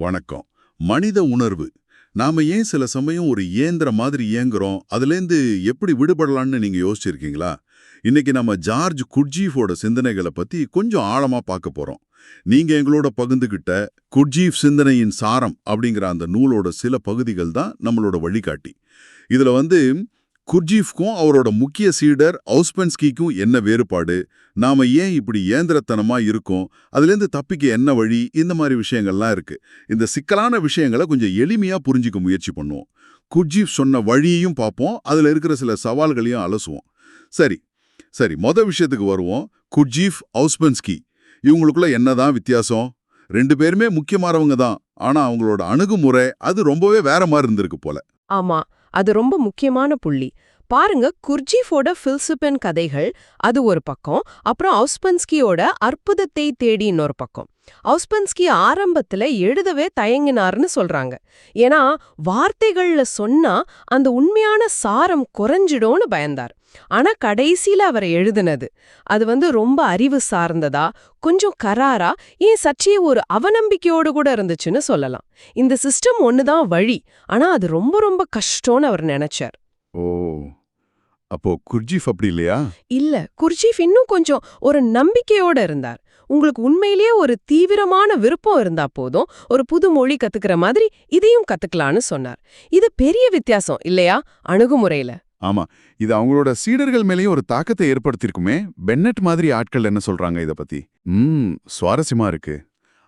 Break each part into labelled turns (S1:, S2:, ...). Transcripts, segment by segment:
S1: வணக்கம். மனித உணர்வு. நாம ஏன் சில சமயம் ஒரு இயந்திர மாதிரி இயங்குறோம்? அதுலேருந்து எப்படி விடுபடலாம்னு நீங்க யோசிச்சிருக்கீங்களா? இன்னைக்கு நம்ம ஜார்ஜ் குர்ஜீஃபோட சிந்தனைகளை பத்தி கொஞ்சம் ஆழமா பார்க்க போறோம். நீங்க எங்களோட பகிர்ந்துகிட்ட குட்ஜீஃப் சிந்தனையின் சாரம் அப்படிங்கிற அந்த நூலோட சில பகுதிகள் தான் நம்மளோட வழிகாட்டி. இதுல வந்து குர்ஜீஃப்க்கும் அவரோட முக்கிய சீடர் அவுஸ்பென்ஸ்கிக்கும் என்ன வேறுபாடு? நாம ஏன் இப்படி இயந்திரத்தனமா இருக்கோம்? அதுலேருந்து தப்பிக்க என்ன வழி? இந்த மாதிரி விஷயங்கள்லாம் இருக்கு. இந்த சிக்கலான விஷயங்களை கொஞ்சம் எளிமையா புரிஞ்சிக்க முயற்சி பண்ணுவோம். குர்ஜீஃப் சொன்ன வழியையும் பார்ப்போம். அதுல இருக்கிற சில சவால்களையும் அலசுவோம். சரி. சரி மொத விஷயத்துக்கு வருவோம். குர்ஜீஃப் அவுஸ்பென்ஸ்கி. இவங்களுக்குள்ள என்னதான் வித்தியாசம்? ரெண்டு பேருமே முக்கியமானவங்க தான். ஆனா அவங்களோட அணுகுமுறை அது ரொம்பவே வேற மாதிரி இருந்திருக்கு போல.
S2: ஆமா. அது ரொம்ப முக்கியமான புள்ளி. பாருங்க குர்ஜீஃபோட ஃபில்சுபென் கதைகள் அது ஒரு பக்கம். அப்புறம் அவுஸ்பன்ஸ்கியோட அற்புதத்தை தேடி இன்னொரு பக்கம். அவுஸ்பன்ஸ்கி ஆரம்பத்துல எழுதவே தயங்கினார்னு சொல்றாங்க. ஏன்னா வார்த்தைகள்ல சொன்னா அந்த உண்மையான சாரம் குறைஞ்சிடும்னு பயந்தார். ஆனா கடைசியில அவர் எழுதுனது. அது வந்து ரொம்ப அறிவு சார்ந்ததா கொஞ்சம் கராரா ஏன் சற்றே ஒரு அவநம்பிக்கையோடு கூட இருந்துச்சுன்னு சொல்லலாம். இந்த சிஸ்டம் ஒண்ணுதான் வழி. ஆனா அது ரொம்ப ரொம்ப கஷ்டம்னு அவர் நினைச்சார்.
S1: ஓ. அப்போ குர்ஜீஃப் அப்படி இல்லையா?
S2: இல்ல குர்ஜீஃப் இன்னும் கொஞ்சம் ஒரு நம்பிக்கையோட இருந்தார். உங்களுக்கு உண்மையிலேயே ஒரு தீவிரமான விருப்பம் இருந்தா போதும் ஒரு புது மொழி கத்துக்கிற மாதிரி இதையும் கத்துக்கலான்னு சொன்னார். இது பெரிய வித்தியாசம் இல்லையா? அணுகுமுறையில.
S3: ஆமா இது அவங்களோட சீடர்கள் மேலேயும் ஒரு தாக்கத்தை ஏற்படுத்தியிருக்குமே பென்னட் மாதிரி ஆட்கள் என்ன சொல்றாங்க இத பத்தி? ம் சுவாரஸ்யமா இருக்கு.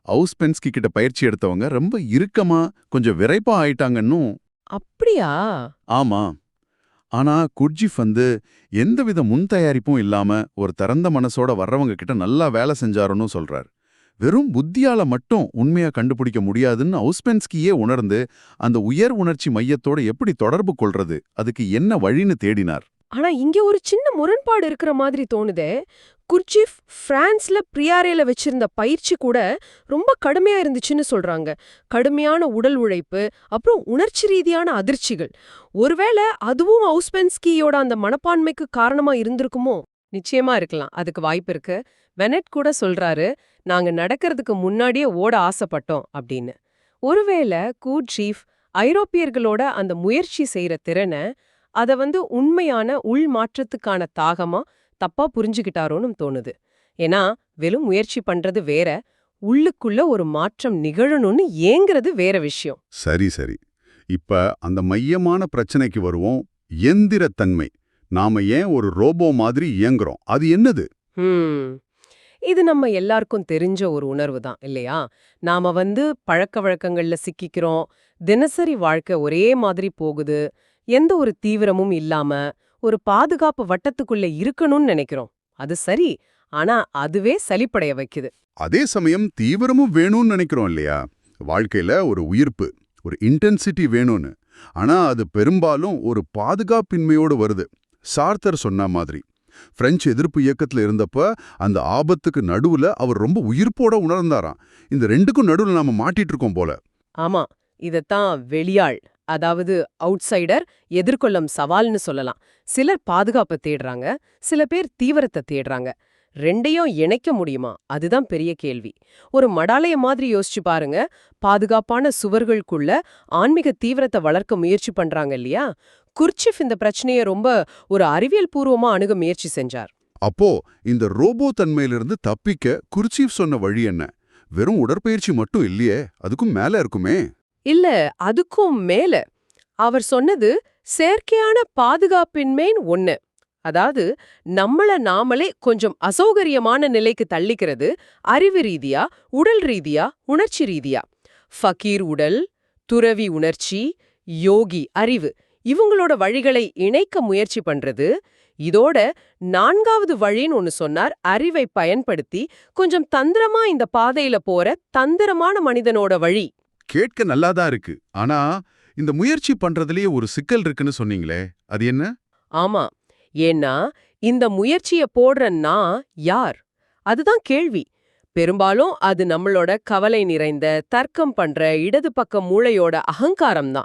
S3: அவுஸ்பென்ஸ்கி கிட்ட பயிற்சி எடுத்தவங்க ரொம்ப இறுக்கமா கொஞ்சம் விரைப்பா ஆயிட்டாங்கன்னும்.
S2: அப்படியா?
S3: ஆமா. ஆனா குர்ஜிஃப் வந்து எந்தவித முன் தயாரிப்பும் இல்லாம ஒரு திறந்த மனசோட வர்றவங்க கிட்ட நல்லா வேலை செஞ்சாருன்னு சொல்றார். வெறும் புத்தியால மட்டும் உண்மையா கண்டுபிடிக்க முடியாதுன்னு அவுஸ்பென்ஸ்கியே உணர்ந்து அந்த உயர் உணர்ச்சி மையத்தோட எப்படி தொடர்பு கொள்றது அதுக்கு என்ன வழின்னு தேடினார்.
S2: ஆனா இங்க ஒரு சின்ன முரண்பாடு இருக்கிற மாதிரி தோணுதே. குர்ஜிஃப் பிரான்ஸ்ல பிரியாரேல வச்சிருந்த பயிற்சி கூட ரொம்ப கடுமையா இருந்துச்சுன்னு சொல்றாங்க. கடுமையான உடல் உழைப்பு அப்புறம் உணர்ச்சி ரீதியான அதிர்ச்சிகள். ஒருவேளை அதுவும் ஹவுஸ்பென்ஸ்கியோட அந்த மனப்பான்மைக்கு காரணமா இருந்திருக்குமோ? நிச்சயமா இருக்கலாம். அதுக்கு வாய்ப்பு இருக்கு. வெனட் கூட சொல்றாரு நாங்க நடக்கிறதுக்கு முன்னாடியே ஓட ஆசைப்பட்டோம் அப்படின்னு. ஒருவேளை கூட்ஜீஃப் ஐரோப்பியர்களோட அந்த முயற்சி செய்யற திறனை அத வந்து உண்மையான உள் மாற்றத்துக்கான தாகமா தப்பா புரிஞ்சுகிட்டாரோன்னு தோணுது. ஏன்னா வெறும் முயற்சி பண்றது வேற உள்ளுக்குள்ள ஒரு மாற்றம் நிகழணும்னு ஏங்குறது வேற விஷயம்.
S1: சரி சரி. இப்ப அந்த மையமான பிரச்சனைக்கு வருவோம். எந்திரத்தன்மை. நாம ஏன் ஒரு ரோபோ மாதிரி இயங்குறோம்? அது என்னது?
S2: இது நம்ம எல்லாருக்கும் தெரிஞ்ச ஒரு உணர்வு தான் இல்லையா? நாம வந்து பழக்க வழக்கங்கள்ல சிக்கிக்கிறோம். தினசரி வாழ்க்கை ஒரே மாதிரி போகுது. எந்த ஒரு தீவிரமும் இல்லாம ஒரு பாதுகாப்பு வட்டத்துக்குள்ள இருக்கணும்னு நினைக்கிறோம். அது சரி ஆனா அதுவே சலிப்படைய வைக்குது.
S1: அதே சமயம் தீவிரமும் வேணும்னு நினைக்கிறோம் இல்லையா? வாழ்க்கையில ஒரு உயிர்ப்பு ஒரு இன்டென்சிட்டி வேணும்னு. ஆனா அது பெரும்பாலும் ஒரு பாதுகாப்பின்மையோடு வருது. சார்த்தர் சொன்ன மாதிரி பிரெஞ்சு எதிர்ப்பு இயக்கத்துல இருந்தப்ப அந்த ஆபத்துக்கு நடுவுல அவர் ரொம்ப உயிர்ப்போட உணர்ந்தாராம். இந்த ரெண்டுக்கும் நடுவுல நாம மாட்டிட்டு இருக்கோம் போல.
S2: ஆமா இதத்தான் வெளியாள் அதாவது அவுட்சைடர் எதிர்கொள்ளும் சவால்னு சொல்லலாம். சிலர் பாதுகாப்பை தேடுறாங்க சில பேர் தீவிரத்தை தேடுறாங்க. ரெண்டையும் இணைக்க முடியுமா? அதுதான் பெரிய கேள்வி. ஒரு மடாலய மாதிரி யோசிச்சு பாருங்க. பாதுகாப்பான சுவர்களுக்குள்ள ஆன்மீக தீவிரத்தை வளர்க்க முயற்சி பண்றாங்க இல்லையா? குர்ச்சிஃப் இந்த பிரச்சனையை ரொம்ப ஒரு அறிவியல் பூர்வமா அணுக முயற்சி செஞ்சார்.
S1: அப்போ இந்த ரோபோ தன்மையிலிருந்து தப்பிக்க குர்ச்சீஃப் சொன்ன வழி என்ன? வெறும் உடற்பயிற்சி மட்டும் இல்லையே அதுக்கும் மேல இருக்குமே.
S2: இல்ல அதுக்கும் மேல. அவர் சொன்னது செயற்கையான பாதுகாப்பின்மேன் ஒண்ணு. அதாவது நம்மள நாமளே கொஞ்சம் அசௌகரியமான நிலைக்கு தள்ளிக்கிறது அறிவு ரீதியா உடல் ரீதியா உணர்ச்சி ரீதியா. ஃபகீர் உடல் துறவி உணர்ச்சி யோகி அறிவு இவங்களோட வழிகளை இணைக்க முயற்சி பண்றது இதோட நான்காவது வழின்னு ஒன்னு சொன்னார் அறிவை பயன்படுத்தி கொஞ்சம் தந்திரமா இந்த பாதையில போற தந்திரமான மனிதனோட வழி.
S1: கேட்க நல்லாதான் இருக்கு. ஆனா இந்த முயற்சி பண்றதுலயே ஒரு சிக்கல் இருக்குன்னு சொன்னீங்களே அது என்ன?
S2: ஆமா. ஏன்னா இந்த முயற்சிய போடுற யார்? அதுதான் கேள்வி. பெரும்பாலும் அது நம்மளோட கவலை நிறைந்த தர்க்கம் பண்ற இடது பக்க மூளையோட அகங்காரம் தான்.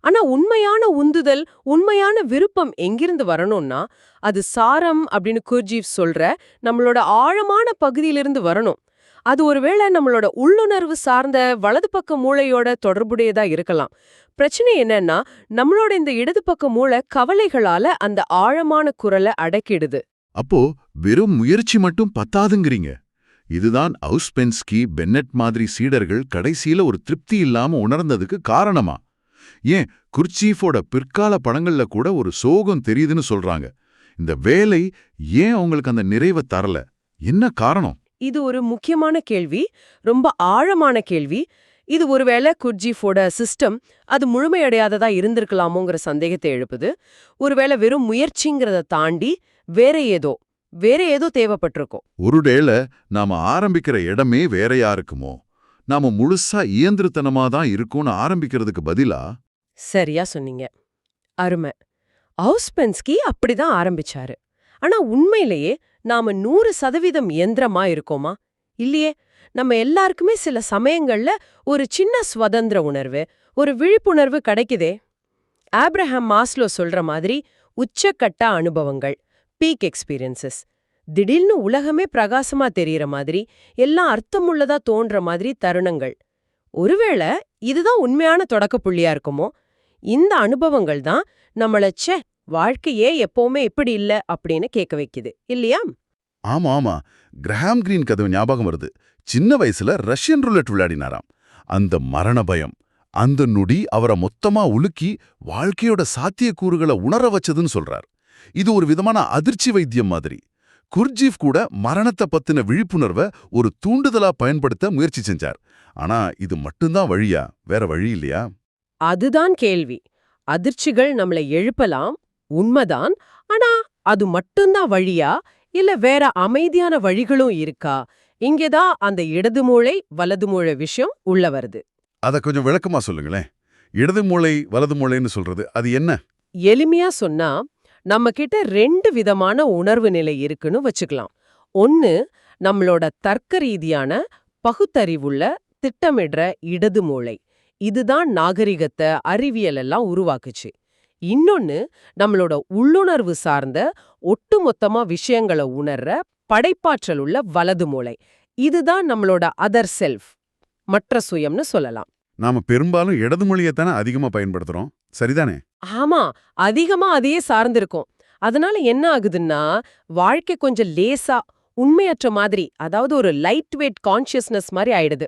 S2: ஆனா உண்மையான உந்துதல் உண்மையான விருப்பம் எங்கிருந்து வரணும்னா அது சாரம் அப்படின்னு குர்ஜீவ் சொல்ற நம்மளோட ஆழமான பகுதியிலிருந்து வரணும். அது ஒருவேளை நம்மளோட உள்ளுணர்வு சார்ந்த வலது பக்க மூளையோட தொடர்புடையதா இருக்கலாம். பிரச்சனை என்னன்னா நம்மளோட இந்த இடது பக்க மூளை கவலைகளால அந்த ஆழமான குரலை அடக்கிடுது.
S1: அப்போ வெறும் முயற்சி மட்டும் பத்தாதுங்கிறீங்க. இதுதான் அவுஸ்பென்ஸ்கி பென்னட் மாதிரி சீடர்கள் கடைசியில ஒரு திருப்தி இல்லாம உணர்ந்ததுக்கு காரணமா? ஏன் குர்ச்சீஃபோட பிற்கால படங்கள்ல கூட ஒரு சோகம் தெரியுதுன்னு சொல்றாங்க. இந்த வேலை ஏன் அவங்களுக்கு அந்த நிறைவை தரல? என்ன காரணம்?
S2: இது ஒரு முக்கியமான கேள்வி ரொம்ப ஆழமான கேள்வி. இது ஒருவேளை குர்ஜிஃபோட சிஸ்டம் அது முழுமையடையாததா இருந்திருக்கலாமோங்கிற சந்தேகத்தை எழுப்புது. ஒருவேளை வெறும் முயற்சிங்கிறத தாண்டி வேற ஏதோ வேற ஏதோ தேவைப்பட்டிருக்கும்.
S1: ஒருவேளை நாம ஆரம்பிக்கிற இடமே வேறையா இருக்குமோ? நாம முழுசா இயந்திரத்தனமா தான் இருக்கும்னு ஆரம்பிக்கிறதுக்கு பதிலா?
S2: சரியா சொன்னீங்க. அருமை. அவுஸ்பென்ஸ்கி அப்படிதான் ஆரம்பிச்சாரு. ஆனா உண்மையிலேயே நாம நூறு சதவீதம் இயந்திரமா இருக்கோமா? இல்லையே நம்ம எல்லாருக்குமே சில சமயங்கள்ல ஒரு சின்ன சுதந்திர உணர்வு ஒரு விழிப்புணர்வு கிடைக்குதே. ஆப்ரஹாம் மாஸ்லோ சொல்ற மாதிரி உச்சக்கட்ட அனுபவங்கள் பீக் எக்ஸ்பீரியன்சஸ் திடீர்னு உலகமே பிரகாசமா தெரியற மாதிரி எல்லாம் அர்த்தமுள்ளதா தோன்ற மாதிரி தருணங்கள். ஒருவேளை இதுதான் உண்மையான தொடக்க புள்ளியா இருக்குமோ? இந்த அனுபவங்கள் தான் நம்மள ச்சே வாழ்க்கையே எப்பவுமே இப்படி இல்ல அப்படின்னு கேட்க வைக்குது. இல்லையா?
S1: ஆமா ஆமா. கிரஹாம் கிரீன் கதவு ஞாபகம் வருது. சின்ன வயசுல ரஷ்யன் ருலெட் விளையாடினாராம். அந்த மரண பயம் அந்த நொடி அவரை மொத்தமா உலுக்கி வாழ்க்கையோட சாத்தியக்கூறுகளை உணர வச்சதுன்னு சொல்றார். இது ஒரு விதமான அதிர்ச்சி வைத்தியம் மாதிரி. குர்ஜீஃப் கூட மரணத்தை பத்தின விழிப்புணர்வை ஒரு தூண்டுதலா பயன்படுத்த முயற்சி செஞ்சார். ஆனா இது மட்டும்தான் வழியா? வேற வழி இல்லையா?
S2: அதுதான் கேள்வி. அதிர்ச்சிகள் நம்மளை எழுப்பலாம் உண்மைதான். ஆனா அது மட்டும்தான் வழியா? இல்ல வேற அமைதியான வழிகளும் இருக்கா? இங்கேதான் அந்த இடது மூளை வலது மூளை விஷயம் உள்ள வருது.
S1: அத கொஞ்சம் விளக்கமா சொல்லுங்களேன். இடது மூளை வலது மூளைன்னு சொல்றது அது என்ன?
S2: எளிமையா சொன்னா நம்ம கிட்ட ரெண்டு விதமான உணர்வு நிலை இருக்குன்னு வச்சுக்கலாம். ஒன்னு நம்மளோட தர்க்க ரீதியான பகுத்தறிவுள்ள திட்டமிடுற இடது மூளை. இதுதான் நாகரிகத்தை அறிவியல் எல்லாம் உருவாக்குச்சு. இன்னொன்னு நம்மளோட உள்ளுணர்வு சார்ந்த ஒட்டுமொத்தமா விஷயங்களை உணர்ற படைப்பாற்றல் உள்ள வலது மூளை. இதுதான் நம்மளோட அதர் செல்ஃப் மற்ற சுயம்னு சொல்லலாம்.
S1: நாம பெரும்பாலும் இடது மொழியைத்தானே அதிகமா பயன்படுத்துறோம். சரிதானே?
S2: ஆமா அதிகமா அதையே சார்ந்திருக்கும். அதனால என்ன ஆகுதுன்னா வாழ்க்கை கொஞ்சம் லேசா உண்மையற்ற மாதிரி அதாவது ஒரு லைட் வெயிட் கான்ஷியஸ்னஸ் மாதிரி ஆயிடுது.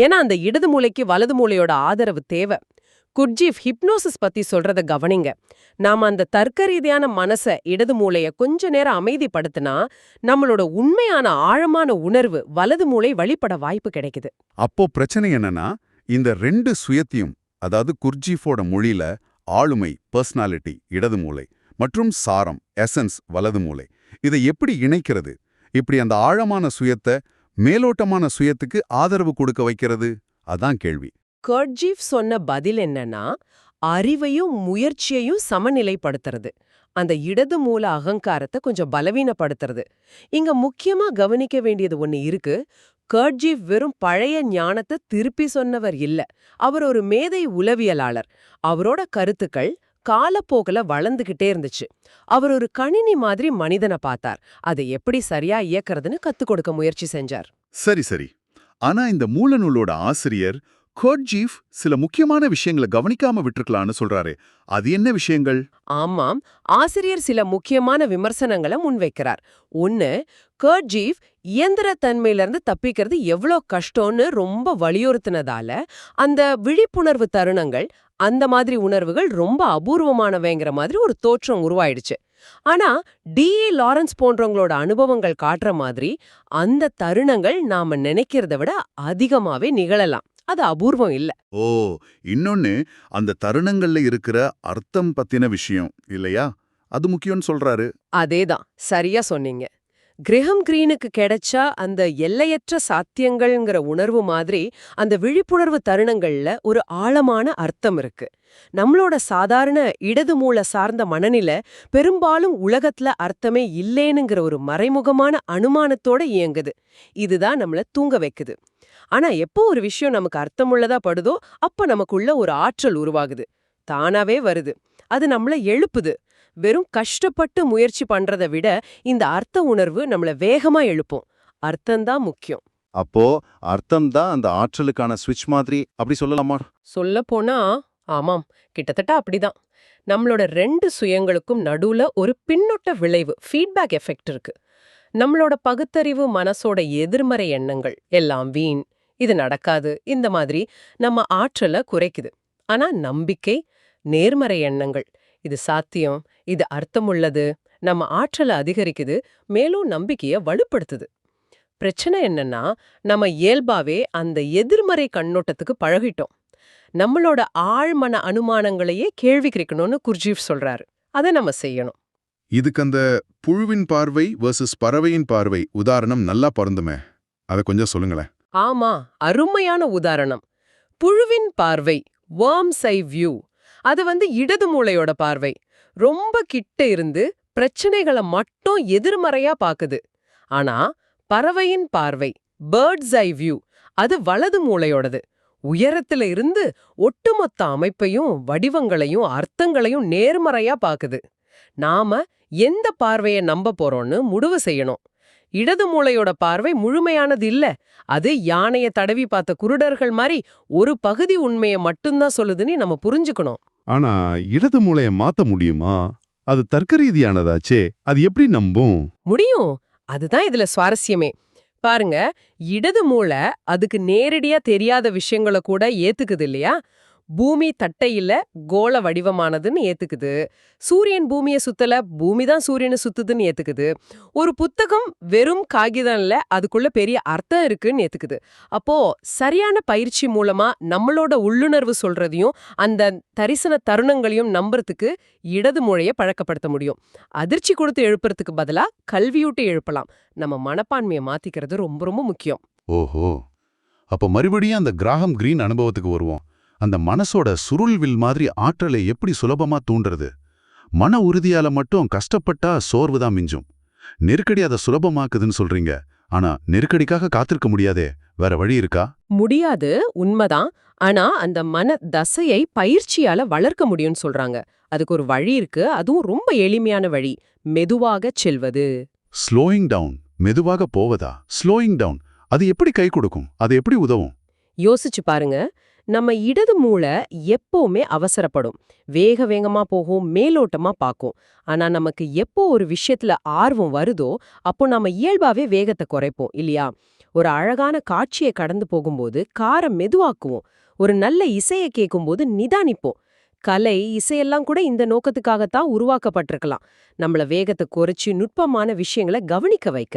S2: ஏன்னா அந்த இடது மூளைக்கு வலது மூளையோட ஆதரவு தேவை. குர்ஜீஃப் ஹிப்னோசிஸ் பத்தி சொல்றத கவனிங்க. நாம அந்த தர்க்க ரீதியான மனச இடது மூளைய கொஞ்ச நேரம் அமைதிப்படுத்தினா நம்மளோட உண்மையான ஆழமான உணர்வு வலது மூளை வழிபட வாய்ப்பு கிடைக்குது.
S1: அப்போ பிரச்சனை என்னன்னா இந்த ரெண்டு சுயத்தையும் அதாவது குர்ஜீஃபோட மொழியில ஆளுமை பர்சனாலிட்டி இடது மூளை மற்றும் சாரம் எசன்ஸ் வலது மூளை இதை எப்படி இணைக்கிறது? இப்படி அந்த ஆழமான சுயத்தை மேலோட்டமான சுயத்துக்கு ஆதரவு கொடுக்க வைக்கிறது? அதான் கேள்வி.
S2: கர்ட்ஜீஃப் சொன்ன பதில் என்னன்னா அறிவையும் முயற்சியையும் சமநிலைப்படுத்துறது. அந்த இடது மூல அகங்காரத்தை கொஞ்சம் பலவீனப்படுத்துறது. இங்க முக்கியமா கவனிக்க வேண்டியது ஒண்ணு இருக்கு. கர்ட்ஜீஃப் வெறும் பழைய ஞானத்தை திருப்பி சொன்னவர் இல்ல. அவர் ஒரு மேதை உளவியலாளர். அவரோட கருத்துக்கள் காலப்போக்கில் வளர்ந்துகிட்டே இருந்துச்சு. அவர் ஒரு கணினி மாதிரி மனிதனை பார்த்தார். அதை எப்படி சரியா இயக்கிறதுன்னு கத்துக் கொடுக்க முயற்சி செஞ்சார்.
S1: சரி சரி. ஆனா இந்த மூலநூலோட ஆசிரியர் கோட்ஜீஃப் சில முக்கியமான விஷயங்களை கவனிக்காம விட்டுருக்கலாம்னு சொல்றாரு. அது என்ன விஷயங்கள்?
S2: ஆமாம். ஆசிரியர் சில முக்கியமான விமர்சனங்களை முன்வைக்கிறார். ஒன்னு கர்ஜீஃப் இயந்திர தன்மையிலிருந்து தப்பிக்கிறது எவ்வளோ கஷ்டம்னு ரொம்ப வலியுறுத்தினதால அந்த விழிப்புணர்வு தருணங்கள் அந்த மாதிரி உணர்வுகள் ரொம்ப அபூர்வமானவைங்கிற மாதிரி ஒரு தோற்றம் உருவாயிடுச்சு. ஆனா டிஏ லாரன்ஸ் போன்றவங்களோட அனுபவங்கள் காட்டுற மாதிரி அந்த தருணங்கள் நாம நினைக்கிறத விட அதிகமாவே நிகழலாம். அது அபூர்வம் இல்ல.
S1: ஓ இன்னொன்னு அந்த தருணங்கள்ல இருக்கிற அர்த்தம் பத்தின விஷயம் இல்லையா? அது முக்கியம்னு சொல்றாரு.
S2: அதேதான் சரியா சொன்னீங்க. கிரஹம் கிரீனுக்கு கிடைச்ச அந்த எல்லையற்ற சாத்தியங்கள்ங்கிற உணர்வு மாதிரி அந்த விழிப்புணர்வு தருணங்கள்ல ஒரு ஆழமான அர்த்தம் இருக்கு. நம்மளோட சாதாரண இடது மூல சார்ந்த மனநிலை பெரும்பாலும் உலகத்துல அர்த்தமே இல்லேனுங்கிற ஒரு மறைமுகமான அனுமானத்தோட இயங்குது. இதுதான் நம்மள தூங்க வைக்குது. ஆனா எப்போ ஒரு விஷயம் நமக்கு அர்த்தமுள்ளதா படுதோ அப்ப நமக்குள்ள ஒரு ஆற்றல் உருவாகுது. தானாவே வருது. அது நம்மள எழுப்புது. வெறும் கஷ்டப்பட்டு முயற்சி பண்றதை விட இந்த அர்த்த உணர்வு நம்மள வேகமா எழுப்பும். அர்த்தம்தான் முக்கியம்.
S3: அப்போ அர்த்தம் தான் அந்த ஆற்றலுக்கான ஸ்விட்ச் மாதிரி அப்படி சொல்லலாமா?
S2: சொல்லப் போனா ஆமாம். கிட்டத்தட்ட அப்படிதான். நம்மளோட ரெண்டு சுயங்களுக்கும் நடுவுல ஒரு பின்னொட்ட விளைவு ஃபீட்பேக் எஃபெக்ட் இருக்கு. நம்மளோட பகுத்தறிவு மனசோட எதிர்மறை எண்ணங்கள் எல்லாம் வீண். இது நடக்காது. இந்த மாதிரி நம்ம ஆற்றலை குறைக்குது. ஆனா நம்பிக்கை நேர்மறை எண்ணங்கள் இது சாத்தியம் இது அர்த்தமுள்ளது நம்ம ஆற்றலை அதிகரிக்குது மேலும் நம்பிக்கைய வலுப்படுத்துது. பிரச்சனை என்னன்னா நம்ம இயல்பாவே அந்த எதிர்மறை கண்ணோட்டத்துக்கு பழகிட்டோம். நம்மளோட ஆழ்மன அனுமானங்களையே கேள்வி கிடைக்கணும்னு குர்ஜீப் சொல்றாரு. அதை நம்ம செய்யணும்.
S4: இதுக்கு அந்த புழுவின் பார்வை வர்சஸ் பறவையின் பார்வை உதாரணம் நல்லா பொருந்துமே. அதை கொஞ்சம் சொல்லுங்களேன்.
S2: ஆமா அருமையான உதாரணம். புழுவின் பார்வை வேர்ம்ஸ் ஐ வியூ அது வந்து இடது மூளையோட பார்வை. ரொம்ப கிட்ட இருந்து பிரச்சனைகளை மட்டும் எதிர்மறையா பாக்குது. ஆனா பறவையின் பார்வை பேர்ட்ஸ் ஐ வியூ அது வலது மூளையோடது. உயரத்துல இருந்து ஒட்டுமொத்த அமைப்பையும் வடிவங்களையும் அர்த்தங்களையும் நேர்மறையா பாக்குது. நாம எந்த பார்வையை நம்ப போறோம்னு முடிவு செய்யணும். இடது மூளையோட பார்வை முழுமையானது இல்ல. அது யானைய தடவி பார்த்த குருடர்கள் மாதிரி ஒரு பகுதி உண்மையை மட்டும்தான் சொல்லுதுன்னு நம்ம புரிஞ்சுக்கணும்.
S4: ஆனா இடது மூளைய மாத்த முடியுமா? அது தர்க்க ரீதியானதாச்சே அது எப்படி நம்பும்?
S2: முடியும். அதுதான் இதுல சுவாரஸ்யமே. பாருங்க இடது மூளை அதுக்கு நேரடியா தெரியாத விஷயங்களை கூட ஏத்துக்குது இல்லையா? பூமி தட்டையில கோள வடிவமானதுன்னு ஏத்துக்குது. சூரியன் பூமியை சுத்தல பூமி தான் சூரியனை சுத்துதுன்னு ஏத்துக்குது. ஒரு புத்தகம் வெறும் காகிதம்ல அதுக்குள்ள பெரிய அர்த்தம் இருக்குன்னு ஏத்துக்குது. அப்போ சரியான பயிற்சி மூலமா நம்மளோட உள்ளுணர்வு சொல்றதையும் அந்த தரிசன தருணங்களையும் நம்புறதுக்கு இடது மூளையை பழக்கப்படுத்த முடியும். அதிர்ச்சி கொடுத்து எழுப்புறதுக்கு பதிலா கல்வியூட்டி எழுப்பலாம். நம்ம மனப்பான்மையை மாத்திக்கிறது ரொம்ப ரொம்ப முக்கியம்.
S4: ஓஹோ. அப்போ மறுபடியும் அந்த கிராகம் கிரீன் அனுபவத்துக்கு வருவோம். அந்த மனசோட சுருள்வில் மாதிரி ஆற்றலை எப்படி சுலபமா தூண்டுறது? மன உறுதியால மட்டும் கஷ்டப்பட்டா சோர்வுதான் மிஞ்சும். நெருக்கடி அதை சுலபமாக்குதுன்னு சொல்றீங்க. ஆனா நெருக்கடிக்காக காத்திருக்க முடியாதே. வேற வழி இருக்கா?
S2: முடியாது. உண்மைதான். ஆனா அந்த மன தசையை பயிற்சியால வளர்க்க முடியும்னு சொல்றாங்க. அதுக்கு ஒரு வழி இருக்கு. அதுவும் ரொம்ப எளிமையான வழி. மெதுவாக செல்வது.
S4: ஸ்லோயிங் டவுன் மெதுவாக போவதா? ஸ்லோயிங் டவுன் அது எப்படி கை கொடுக்கும்? அது எப்படி உதவும்?
S2: யோசிச்சு பாருங்க. நம்ம இடது மூளை எப்பவுமே அவசரப்படும். வேக வேகமா போகும் மேலோட்டமா பார்க்கும். ஆனா நமக்கு எப்போ ஒரு விஷயத்துல ஆர்வம் வருதோ அப்போ நாம இயல்பாவே வேகத்தை குறைப்போம் இல்லையா? ஒரு அழகான காட்சியை கடந்து போகும்போது காரை மெதுவாக்குவோம். ஒரு நல்ல இசையை கேட்கும்போது நிதானிப்போம். கலை இசையெல்லாம் கூட இந்த நோக்கத்துக்காகத்தான் உருவாக்கப்பட்டிருக்கலாம். நம்மள வேகத்தை குறைச்சி நுட்பமான விஷயங்களை கவனிக்க வைக்க.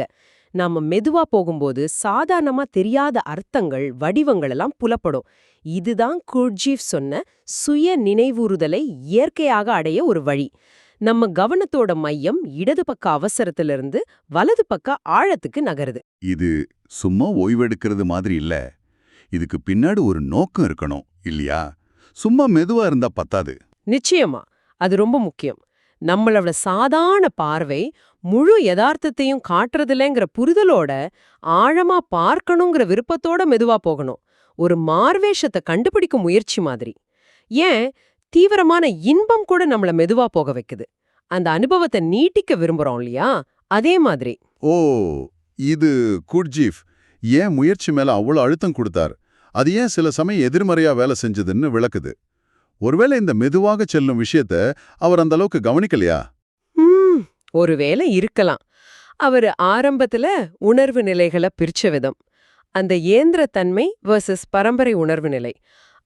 S2: நாம மெதுவா போகும்போது சாதாரணமா தெரியாத அர்த்தங்கள் வடிவங்கள் எல்லாம் புலப்படும். இதுதான் குர்ஜீவ் சொன்ன சுய நினைவுறுதலை இயற்கையாக அடைய ஒரு வழி. நம்ம கவனத்தோட மையம் இடது பக்க அவசரத்திலிருந்து வலது பக்க ஆழத்துக்கு நகருது.
S1: இது சும்மா ஓய்வெடுக்கிறது மாதிரி இல்ல. இதுக்கு பின்னாடி ஒரு நோக்கம் இருக்கணும் இல்லையா? சும்மா மெதுவா இருந்தா பத்தாது.
S2: நிச்சயமா. அது ரொம்ப முக்கியம். நம்மளோட சாதாரண பார்வை முழு யதார்த்தத்தையும் காட்டுறதில்லைங்கிற புரிதலோட ஆழமா பார்க்கணுங்கிற விருப்பத்தோட மெதுவா போகணும். ஒரு மார்வேஷத்தை கண்டுபிடிக்கும் முயற்சி மாதிரி. ஏன்? தீவிரமான இன்பம் கூட நம்மள மெதுவா போக வைக்குது. அந்த அனுபவத்தை நீட்டிக்க விரும்புறோம் இல்லையா? அதே மாதிரி.
S1: ஓ இது குட்ஜீஃப் ஏன் முயற்சி மேல அவ்வளவு அழுத்தம் கொடுத்தார்? அது ஏன் சில சமயம் எதிர்மறையா வேலை செஞ்சதுன்னு விளக்குது. ஒருவேளை இந்த மெதுவாக செல்லும் விஷயத்த அவர் அந்த அளவுக்கு கவனிக்கலையா?
S2: ஒருவேளை இருக்கலாம். அவர் ஆரம்பத்துல உணர்வு நிலைகளை பிரிச்ச விதம். அந்த இயந்திரத்தன்மை வர்சஸ் பரம்பரை உணர்வு நிலை.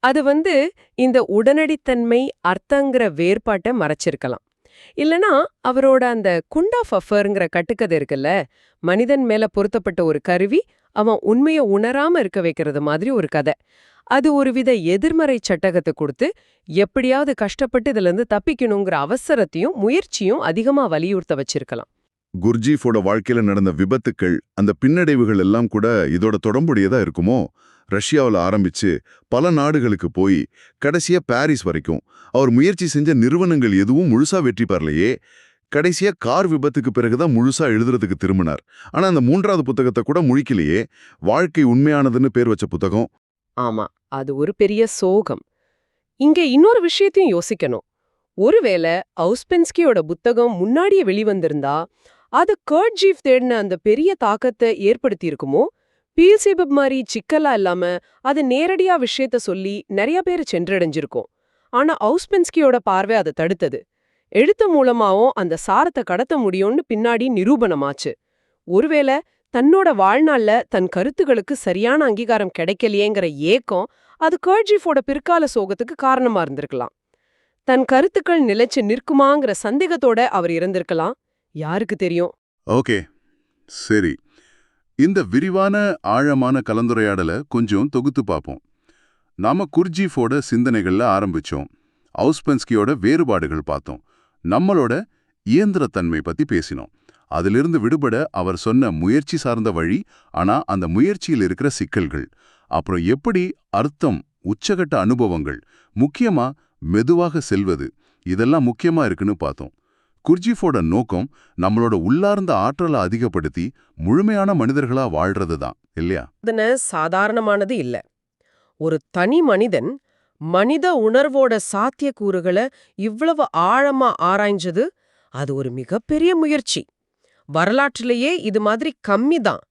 S2: அது வந்து இந்த உடனடித்தன்மை அர்த்தங்கிற வேறுபாட்டை மறைச்சிருக்கலாம். இல்லனா அவரோட அந்த குண்டா ஃபஃபருங்கிற கட்டுக்கதை இருக்குல்ல மனிதன் மேல பொருத்தப்பட்ட ஒரு கருவி அவன் உண்மையை உணராம இருக்க வைக்கிறது மாதிரி ஒரு கதை. அது ஒருவித எதிர்மறை சட்டகத்தை கொடுத்து எப்படியாவது கஷ்டப்பட்டு இதுல இருந்து தப்பிக்கணுங்கிற அவசரத்தையும் முயற்சியும் அதிகமா வலியுறுத்த வச்சிருக்கலாம்.
S1: குர்ஜீஃபோட வாழ்க்கையில நடந்த விபத்துக்கள் அந்த பின்னடைவுகள் எல்லாம் கூட இதோட தொடர்புடையதா இருக்குமோ? ரஷ்யாவுல ஆரம்பிச்சு பல நாடுகளுக்கு போய் கடைசியா பாரிஸ் வரைக்கும் அவர் முயற்சி செஞ்ச நிறுவனங்கள் எதுவும் முழுசா வெற்றி பெறலையே? கடைசியா கார் விபத்துக்கு பிறகு தான் முழுசா எழுதுறதுக்கு திரும்பினார். ஆனா அந்த மூன்றாவது புத்தகத்தை கூட முழிக்கலையே. வாழ்க்கை உண்மையானதுன்னு பேர் வச்ச புத்தகம்.
S2: ஆமா அது ஒரு பெரிய சோகம். இங்கே இன்னொரு விஷயத்தையும் யோசிக்கணும். ஒருவேளை அவுஸ்பென்ஸ்கியோட புத்தகம் முன்னாடியே வெளிவந்திருந்தா அது கர்ட்ஜீஃப் தேடின அந்த பெரிய தாக்கத்தை ஏற்படுத்தியிருக்குமோ? பீல்சேபப் மாதிரி சிக்கலா இல்லாம அது நேரடியா விஷயத்த சொல்லி நிறைய பேர் சென்றடைஞ்சிருக்கும். ஆனா அவுஸ்பென்ஸ்கியோட பார்வை அதை தடுத்தது. எழுத்து மூலமாவும் அந்த சாரத்தை கடத்த முடியும்னு பின்னாடி நிரூபணமாச்சு. ஒருவேளை தன்னோட வாழ்நாள்ல தன் கருத்துகளுக்கு சரியான அங்கீகாரம் கிடைக்கலையேங்கிற ஏக்கம் அது கர்ஜிஃபோட பிற்கால சோகத்துக்கு காரணமா இருந்திருக்கலாம். தன் கருத்துக்கள் நிலைச்சு நிற்குமாங்கிற சந்தேகத்தோட அவர் இருந்திருக்கலாம். யாருக்கு தெரியும்?
S1: ஓகே. சரி. இந்த விரிவான ஆழமான கலந்துரையாடலை கொஞ்சம் தொகுத்து பார்ப்போம். நாம குர்ஜீஃபோட சிந்தனைகள்ல ஆரம்பிச்சோம். ஹவுஸ்பென்ஸ்கியோட வேறுபாடுகள் பார்த்தோம். நம்மளோட இயந்திரத்தன்மை பத்தி பேசினோம். அதிலிருந்து விடுபட அவர் சொன்ன முயற்சி சார்ந்த வழி ஆனா அந்த முயற்சியில் இருக்கிற சிக்கல்கள். அப்புறம் எப்படி அர்த்தம் உச்சகட்ட அனுபவங்கள் முக்கியமா மெதுவாக செல்வது இதெல்லாம் முக்கியமா இருக்குன்னு பார்த்தோம். குர்ஜிஃபோட நோக்கம் நம்மளோட உள்ளார்ந்த ஆற்றலை அதிகப்படுத்தி முழுமையான மனிதர்களா வாழ்றது தான் இல்லையா
S2: சாதாரணமானது இல்ல. ஒரு தனி மனிதன் மனித உணர்வோட சாத்தியக்கூறுகளை இவ்வளவு ஆழமா ஆராய்ஞ்சது அது ஒரு மிகப்பெரிய முயற்சி. வரலாற்றிலேயே இது மாதிரி கம்மி தான்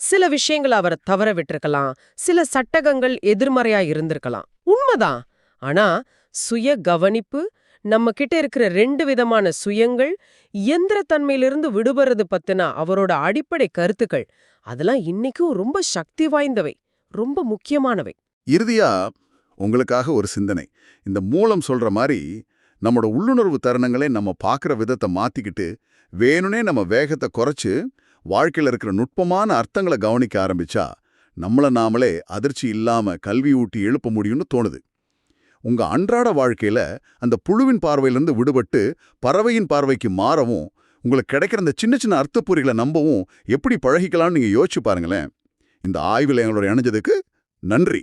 S2: சில விஷயங்கள் அவரை தவற விட்டிருக்கலாம் சில சட்டகங்கள் எதிர்மறையா இருந்திருக்கலாம். உண்மைதான். ஆனா சுய கவனிப்பு நம்ம கிட்ட இருக்கிற ரெண்டு விதமான சுயங்கள் இயந்திரத்தன்மையிலிருந்து விடுபறது பத்தின அவரோட அடிப்படை கருத்துக்கள் அதெல்லாம் இன்னைக்கும் ரொம்ப சக்தி வாய்ந்தவை ரொம்ப முக்கியமானவை.
S1: இறுதியா உங்களுக்காக ஒரு சிந்தனை. இந்த மூலம் சொல்ற மாதிரி நம்மளோட உள்ளுணர்வு தருணங்களை நம்ம பார்க்குற விதத்தை மாற்றிக்கிட்டு வேணும்னே நம்ம வேகத்தை குறைச்சு வாழ்க்கையில இருக்கிற நுட்பமான அர்த்தங்களை கவனிக்க ஆரம்பிச்சா நம்மள நாமளே அதிர்ச்சி இல்லாம கல்வி ஊட்டி எழுப்ப முடியும்னு தோணுது. உங்க அன்றாட வாழ்க்கையில அந்த புழுவின் பார்வையிலேருந்து விடுபட்டு பறவையின் பார்வைக்கு மாறவும் உங்களுக்கு கிடைக்கிற அந்த சின்ன சின்ன அர்த்தப்பூரிகளை நம்பவும் எப்படி பழகிக்கலாம்னு நீங்க யோசிச்சு பாருங்களேன். இந்த ஆய்வில் எங்களோட இணைஞ்சதுக்கு நன்றி.